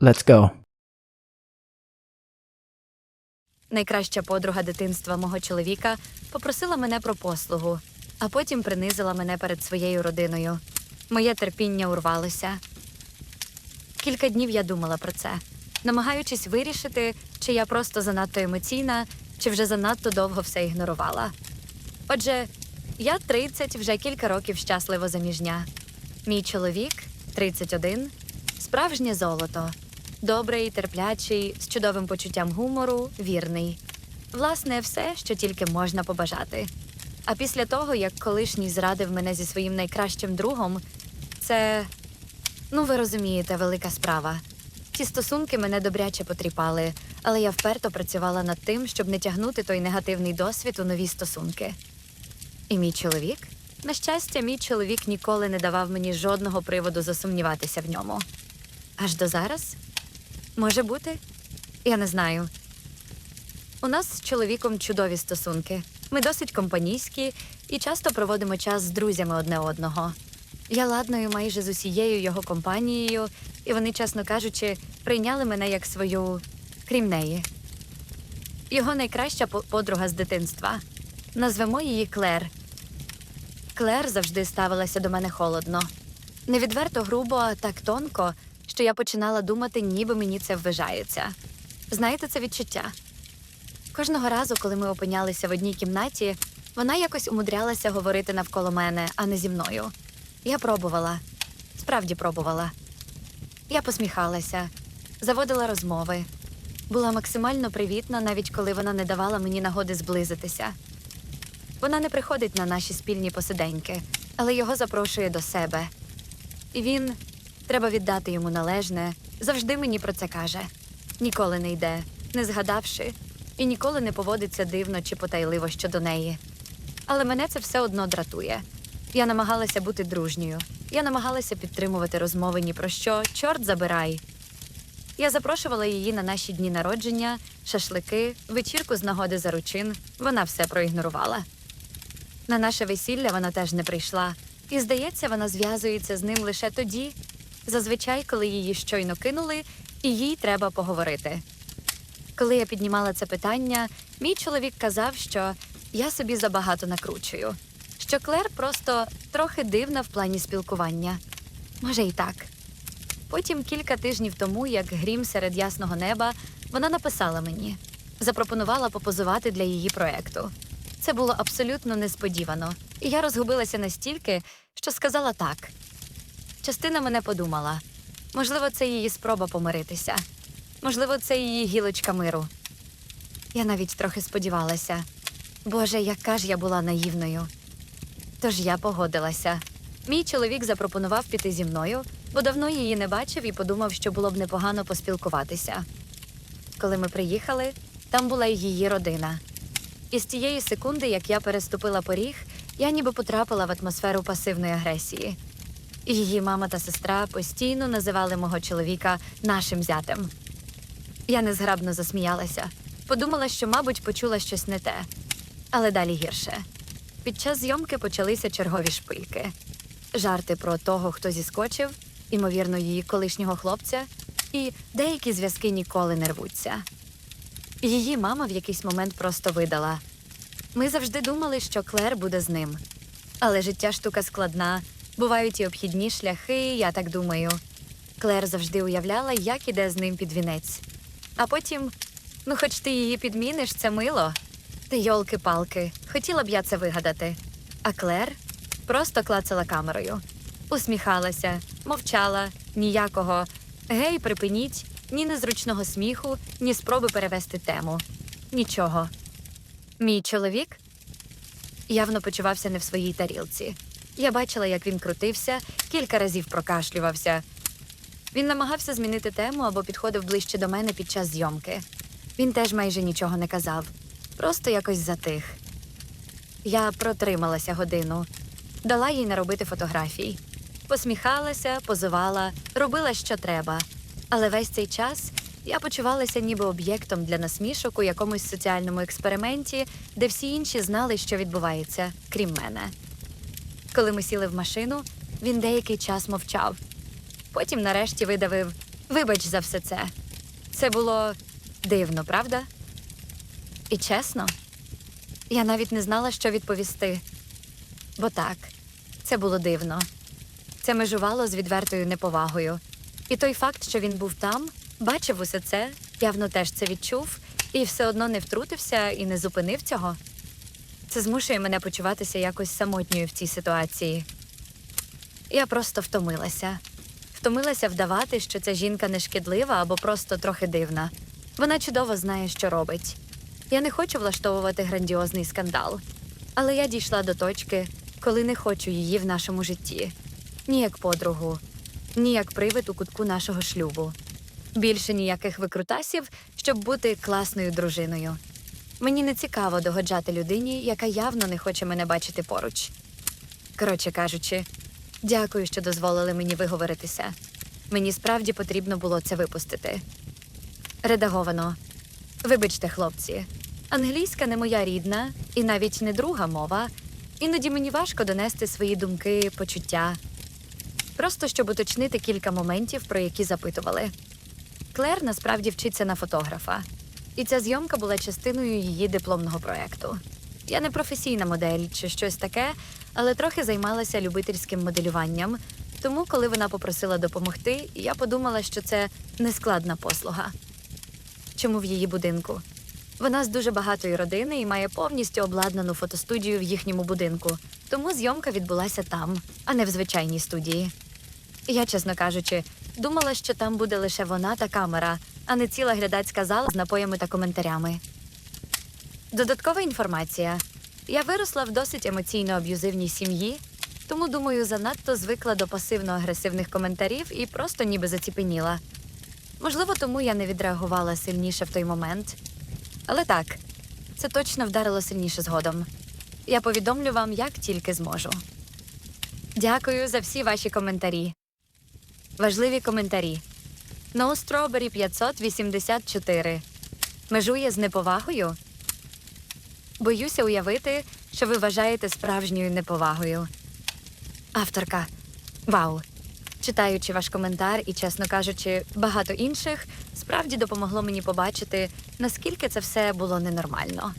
Let's go. Найкраща подруга дитинства мого чоловіка попросила мене про послугу, а потім принизила мене перед своєю родиною. Моє терпіння урвалося. Кілька днів я думала про це, намагаючись вирішити, чи я просто занадто емоційна, чи вже занадто довго все ігнорувала. Отже, я 30, вже кілька років щасливо заміжня. Мій чоловік 31, справжнє золото. Добрий, терплячий, з чудовим почуттям гумору, вірний. Власне, все, що тільки можна побажати. А після того, як колишній зрадив мене зі своїм найкращим другом, це, ну ви розумієте, велика справа. Ті стосунки мене добряче потріпали, але я вперто працювала над тим, щоб не тягнути той негативний досвід у нові стосунки. І мій чоловік? На щастя, мій чоловік ніколи не давав мені жодного приводу засумніватися в ньому. Аж до зараз? Може бути? Я не знаю. У нас з чоловіком чудові стосунки. Ми досить компанійські і часто проводимо час з друзями одне одного. Я ладною майже з усією його компанією, і вони, чесно кажучи, прийняли мене як свою, крім неї. Його найкраща подруга з дитинства. Назвемо її Клер. Клер завжди ставилася до мене холодно. Не відверто грубо, а так тонко, що я починала думати, ніби мені це вважається. Знаєте це відчуття? Кожного разу, коли ми опинялися в одній кімнаті, вона якось умудрялася говорити навколо мене, а не зі мною. Я пробувала, справді пробувала. Я посміхалася, заводила розмови, була максимально привітна, навіть коли вона не давала мені нагоди зблизитися. Вона не приходить на наші спільні посиденьки, але його запрошує до себе. І він, треба віддати йому належне, завжди мені про це каже. Ніколи не йде, не згадавши, і ніколи не поводиться дивно чи потайливо щодо неї. Але мене це все одно дратує. Я намагалася бути дружньою. Я намагалася підтримувати розмови ні про що, чорт забирай. Я запрошувала її на наші дні народження, шашлики, вечірку з нагоди заручин. Вона все проігнорувала. На наше весілля вона теж не прийшла, і здається, вона зв'язується з ним лише тоді, зазвичай, коли її щойно кинули, і їй треба поговорити. Коли я піднімала це питання, мій чоловік казав, що я собі забагато накручую, що Клер просто трохи дивна в плані спілкування. Може, і так. Потім кілька тижнів тому, як грім серед ясного неба, вона написала мені, запропонувала попозувати для її проекту. Це було абсолютно несподівано, і я розгубилася настільки, що сказала так. Частина мене подумала: можливо, це її спроба помиритися, можливо, це її гілочка миру. Я навіть трохи сподівалася. Боже, яка ж я була наївною. Тож я погодилася. Мій чоловік запропонував піти зі мною, бо давно її не бачив і подумав, що було б непогано поспілкуватися. Коли ми приїхали, там була її родина. І з тієї секунди, як я переступила поріг, я ніби потрапила в атмосферу пасивної агресії. Її мама та сестра постійно називали мого чоловіка нашим зятем. Я незграбно засміялася, подумала, що, мабуть, почула щось не те, але далі гірше. Під час зйомки почалися чергові шпильки. Жарти про того, хто зіскочив, імовірно, її колишнього хлопця, і деякі зв'язки ніколи не рвуться. Її мама в якийсь момент просто видала. Ми завжди думали, що Клер буде з ним. Але життя штука складна, бувають і обхідні шляхи, я так думаю. Клер завжди уявляла, як іде з ним під вінець. А потім, ну, хоч ти її підміниш, це мило. Ти йолки-палки, хотіла б я це вигадати. А Клер просто клацала камерою, усміхалася, мовчала, ніякого. Гей, припиніть, ні незручного сміху, ні спроби перевести тему. Нічого. Мій чоловік явно почувався не в своїй тарілці. Я бачила, як він крутився, кілька разів прокашлювався. Він намагався змінити тему або підходив ближче до мене під час зйомки. Він теж майже нічого не казав, просто якось затих. Я протрималася годину, дала їй наробити фотографій. Посміхалася, позувала, робила, що треба. Але весь цей час я почувалася ніби об'єктом для насмішок у якомусь соціальному експерименті, де всі інші знали, що відбувається, крім мене. Коли ми сіли в машину, він деякий час мовчав. Потім нарешті видавив Вибач за все це. Це було дивно, правда? І чесно, я навіть не знала, що відповісти. Бо так, це було дивно. Це межувало з відвертою неповагою. І той факт, що він був там, бачив усе це, явно теж це відчув, і все одно не втрутився і не зупинив цього. Це змушує мене почуватися якось самотньою в цій ситуації. Я просто втомилася. Втомилася вдавати, що ця жінка не шкідлива або просто трохи дивна. Вона чудово знає, що робить. Я не хочу влаштовувати грандіозний скандал, але я дійшла до точки, коли не хочу її в нашому житті. Ні як подругу, ні як привид у кутку нашого шлюбу. Більше ніяких викрутасів, щоб бути класною дружиною. Мені не цікаво догоджати людині, яка явно не хоче мене бачити поруч. Коротше кажучи, дякую, що дозволили мені виговоритися. Мені справді потрібно було це випустити. Редаговано. Вибачте, хлопці, англійська не моя рідна і навіть не друга мова. Іноді мені важко донести свої думки, почуття. Просто щоб уточнити кілька моментів, про які запитували. Клер насправді вчиться на фотографа, і ця зйомка була частиною її дипломного проєкту. Я не професійна модель чи щось таке, але трохи займалася любительським моделюванням. Тому, коли вона попросила допомогти, я подумала, що це нескладна послуга. Чому в її будинку? Вона з дуже багатої родини і має повністю обладнану фотостудію в їхньому будинку, тому зйомка відбулася там, а не в звичайній студії. Я, чесно кажучи, думала, що там буде лише вона та камера, а не ціла глядацька зала з напоями та коментарями. Додаткова інформація. Я виросла в досить емоційно аб'юзивній сім'ї, тому, думаю, занадто звикла до пасивно-агресивних коментарів і просто ніби заціпеніла. Можливо, тому я не відреагувала сильніше в той момент. Але так, це точно вдарило сильніше згодом. Я повідомлю вам, як тільки зможу. Дякую за всі ваші коментарі. Важливі коментарі. No Strawberry 584. Межує з неповагою? Боюся уявити, що ви вважаєте справжньою неповагою. Авторка. Вау. Читаючи ваш коментар і, чесно кажучи, багато інших, справді допомогло мені побачити, наскільки це все було ненормально.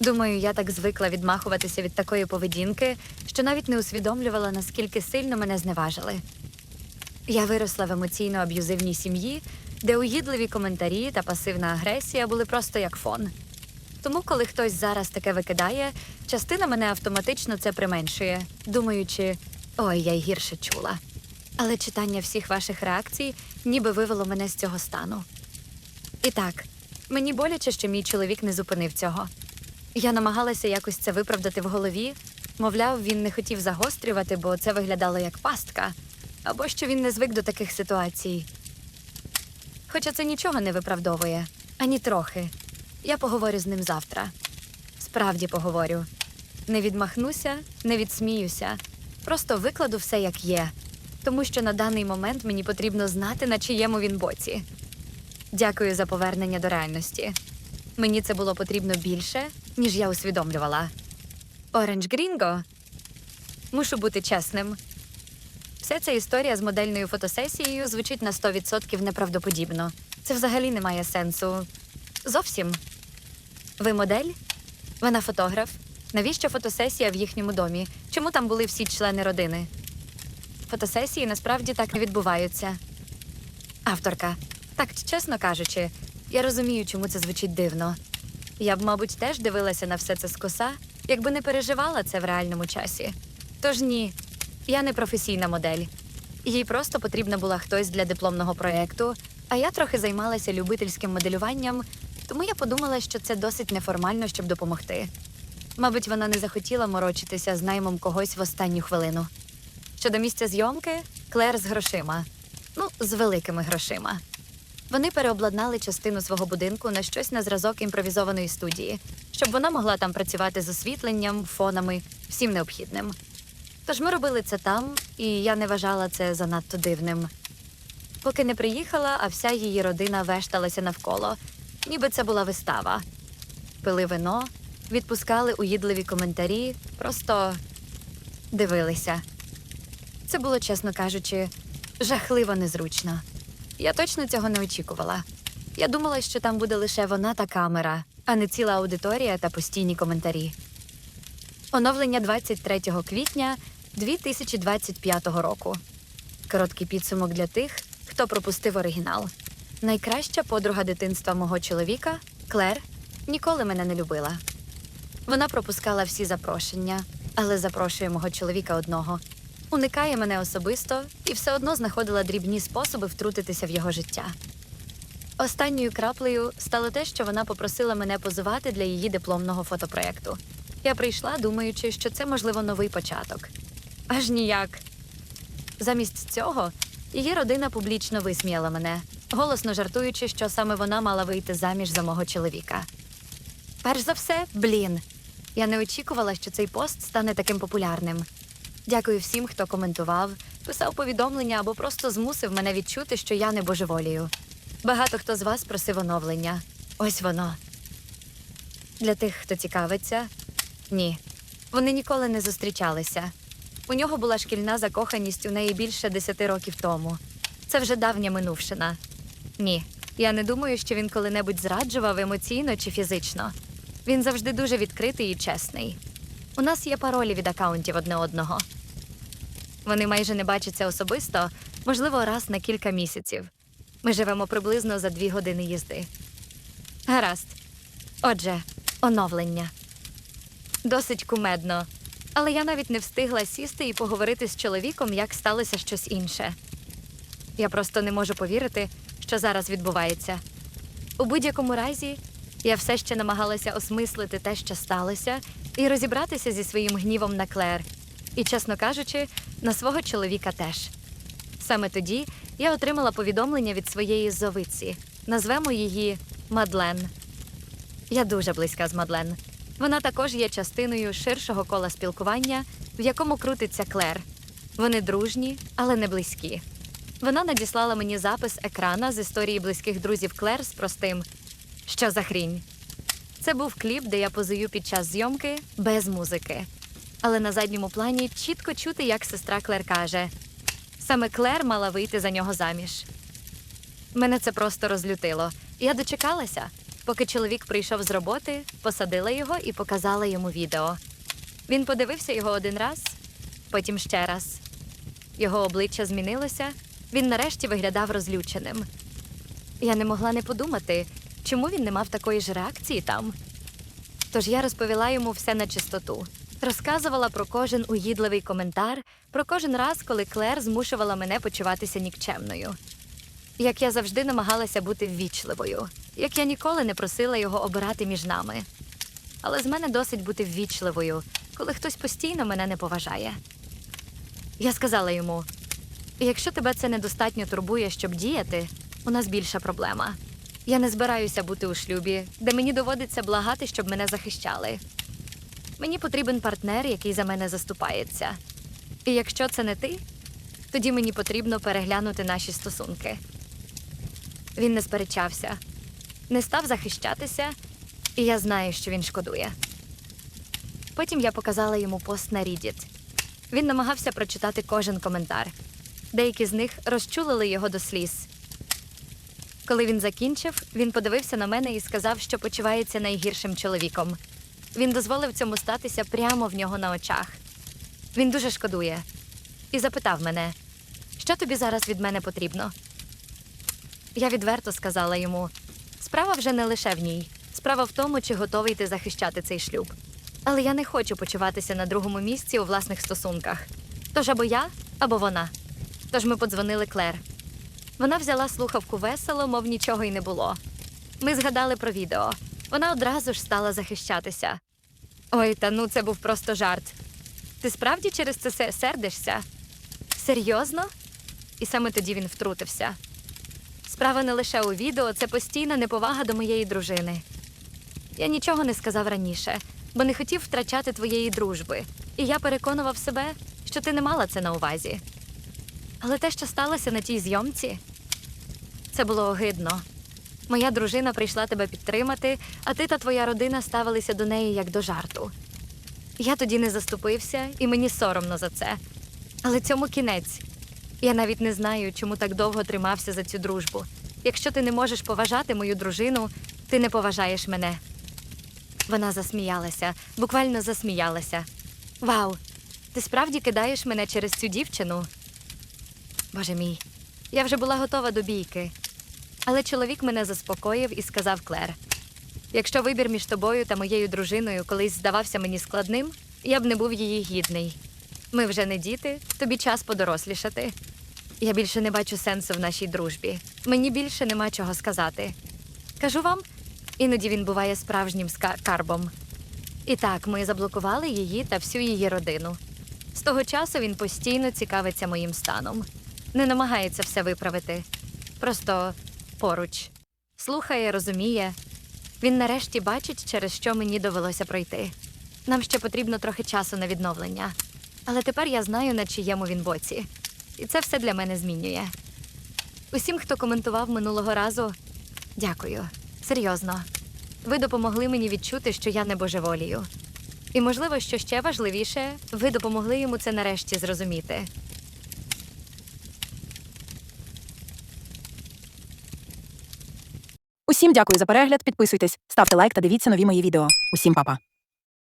Думаю, я так звикла відмахуватися від такої поведінки, що навіть не усвідомлювала, наскільки сильно мене зневажили. Я виросла в емоційно аб'юзивній сім'ї, де угідливі коментарі та пасивна агресія були просто як фон. Тому, коли хтось зараз таке викидає, частина мене автоматично це применшує, думаючи, ой, я й гірше чула. Але читання всіх ваших реакцій ніби вивело мене з цього стану. І так, мені боляче, що мій чоловік не зупинив цього. Я намагалася якось це виправдати в голові, мовляв, він не хотів загострювати, бо це виглядало як пастка, або що він не звик до таких ситуацій. Хоча це нічого не виправдовує, ані трохи. Я поговорю з ним завтра. Справді поговорю. Не відмахнуся, не відсміюся. Просто викладу все як є, тому що на даний момент мені потрібно знати, на чиєму він боці. Дякую за повернення до реальності. Мені це було потрібно більше, ніж я усвідомлювала. Оранж Грінго. Мушу бути чесним. Вся ця історія з модельною фотосесією звучить на 100% неправдоподібно. Це взагалі не має сенсу. Зовсім. Ви модель? Вона фотограф. Навіщо фотосесія в їхньому домі? Чому там були всі члени родини? Фотосесії насправді так не відбуваються. Авторка. Так, чесно кажучи, я розумію, чому це звучить дивно. Я б, мабуть, теж дивилася на все це скоса, якби не переживала це в реальному часі. Тож ні, я не професійна модель. Їй просто потрібна була хтось для дипломного проєкту, а я трохи займалася любительським моделюванням, тому я подумала, що це досить неформально, щоб допомогти. Мабуть, вона не захотіла морочитися з наймом когось в останню хвилину. Щодо місця зйомки, Клер з грошима. Ну, з великими грошима. Вони переобладнали частину свого будинку на щось на зразок імпровізованої студії, щоб вона могла там працювати з освітленням, фонами, всім необхідним. Тож ми робили це там, і я не вважала це занадто дивним. Поки не приїхала, а вся її родина вешталася навколо, ніби це була вистава. Пили вино, відпускали уїдливі коментарі, просто дивилися. Це було, чесно кажучи, жахливо незручно. Я точно цього не очікувала. Я думала, що там буде лише вона та камера, а не ціла аудиторія та постійні коментарі. Оновлення 23 квітня 2025 року. Короткий підсумок для тих, хто пропустив оригінал. Найкраща подруга дитинства мого чоловіка Клер ніколи мене не любила. Вона пропускала всі запрошення, але запрошує мого чоловіка одного. Уникає мене особисто і все одно знаходила дрібні способи втрутитися в його життя. Останньою краплею стало те, що вона попросила мене позувати для її дипломного фотопроекту. Я прийшла, думаючи, що це можливо новий початок. Аж ніяк. Замість цього її родина публічно висміяла мене, голосно жартуючи, що саме вона мала вийти заміж за мого чоловіка. Перш за все, блін. Я не очікувала, що цей пост стане таким популярним. Дякую всім, хто коментував, писав повідомлення або просто змусив мене відчути, що я не божеволію. Багато хто з вас просив оновлення. Ось воно. Для тих, хто цікавиться, ні. Вони ніколи не зустрічалися. У нього була шкільна закоханість у неї більше десяти років тому. Це вже давня минувшина. Ні, я не думаю, що він коли-небудь зраджував емоційно чи фізично. Він завжди дуже відкритий і чесний. У нас є паролі від акаунтів одне одного. Вони майже не бачаться особисто, можливо, раз на кілька місяців. Ми живемо приблизно за дві години їзди. Гаразд. Отже, оновлення. Досить кумедно. Але я навіть не встигла сісти і поговорити з чоловіком, як сталося щось інше. Я просто не можу повірити, що зараз відбувається. У будь-якому разі, я все ще намагалася осмислити те, що сталося, і розібратися зі своїм гнівом на Клер. І, чесно кажучи, на свого чоловіка теж. Саме тоді я отримала повідомлення від своєї зовиці. Назвемо її Мадлен. Я дуже близька з Мадлен. Вона також є частиною ширшого кола спілкування, в якому крутиться Клер. Вони дружні, але не близькі. Вона надіслала мені запис екрана з історії близьких друзів Клер з простим Що за хрінь? Це був кліп, де я позую під час зйомки без музики. Але на задньому плані чітко чути, як сестра Клер каже: саме Клер мала вийти за нього заміж. Мене це просто розлютило. Я дочекалася, поки чоловік прийшов з роботи, посадила його і показала йому відео. Він подивився його один раз, потім ще раз. Його обличчя змінилося, він нарешті виглядав розлюченим. Я не могла не подумати, чому він не мав такої ж реакції там. Тож я розповіла йому все на чистоту. Розказувала про кожен уїдливий коментар, про кожен раз, коли Клер змушувала мене почуватися нікчемною. Як я завжди намагалася бути ввічливою, як я ніколи не просила його обирати між нами. Але з мене досить бути ввічливою, коли хтось постійно мене не поважає. Я сказала йому: якщо тебе це недостатньо турбує, щоб діяти, у нас більша проблема. Я не збираюся бути у шлюбі, де мені доводиться благати, щоб мене захищали. Мені потрібен партнер, який за мене заступається. І якщо це не ти, тоді мені потрібно переглянути наші стосунки. Він не сперечався, не став захищатися, і я знаю, що він шкодує. Потім я показала йому пост на Reddit. Він намагався прочитати кожен коментар. Деякі з них розчулили його до сліз. Коли він закінчив, він подивився на мене і сказав, що почувається найгіршим чоловіком. Він дозволив цьому статися прямо в нього на очах. Він дуже шкодує і запитав мене, що тобі зараз від мене потрібно. Я відверто сказала йому: справа вже не лише в ній, справа в тому, чи готовий ти захищати цей шлюб. Але я не хочу почуватися на другому місці у власних стосунках. Тож або я, або вона. Тож ми подзвонили Клер. Вона взяла слухавку весело, мов нічого й не було. Ми згадали про відео. Вона одразу ж стала захищатися. Ой, та ну це був просто жарт. Ти справді через це сердишся? Серйозно? І саме тоді він втрутився. Справа не лише у відео, це постійна неповага до моєї дружини. Я нічого не сказав раніше, бо не хотів втрачати твоєї дружби, і я переконував себе, що ти не мала це на увазі. Але те, що сталося на тій зйомці, це було огидно. Моя дружина прийшла тебе підтримати, а ти та твоя родина ставилися до неї як до жарту. Я тоді не заступився, і мені соромно за це. Але цьому кінець. Я навіть не знаю, чому так довго тримався за цю дружбу. Якщо ти не можеш поважати мою дружину, ти не поважаєш мене. Вона засміялася, буквально засміялася. Вау, ти справді кидаєш мене через цю дівчину? Боже мій, я вже була готова до бійки. Але чоловік мене заспокоїв і сказав Клер: якщо вибір між тобою та моєю дружиною колись здавався мені складним, я б не був її гідний. Ми вже не діти, тобі час подорослішати. Я більше не бачу сенсу в нашій дружбі. Мені більше нема чого сказати. Кажу вам, іноді він буває справжнім ска- карбом. І так, ми заблокували її та всю її родину. З того часу він постійно цікавиться моїм станом. Не намагається все виправити. Просто поруч. Слухає, розуміє. Він нарешті бачить, через що мені довелося пройти. Нам ще потрібно трохи часу на відновлення. Але тепер я знаю, на чиєму він боці. І це все для мене змінює. Усім, хто коментував минулого разу, дякую. Серйозно. Ви допомогли мені відчути, що я не божеволію. І, можливо, що ще важливіше, ви допомогли йому це нарешті зрозуміти. Усім дякую за перегляд. Підписуйтесь, ставте лайк та дивіться нові мої відео. Усім па-па.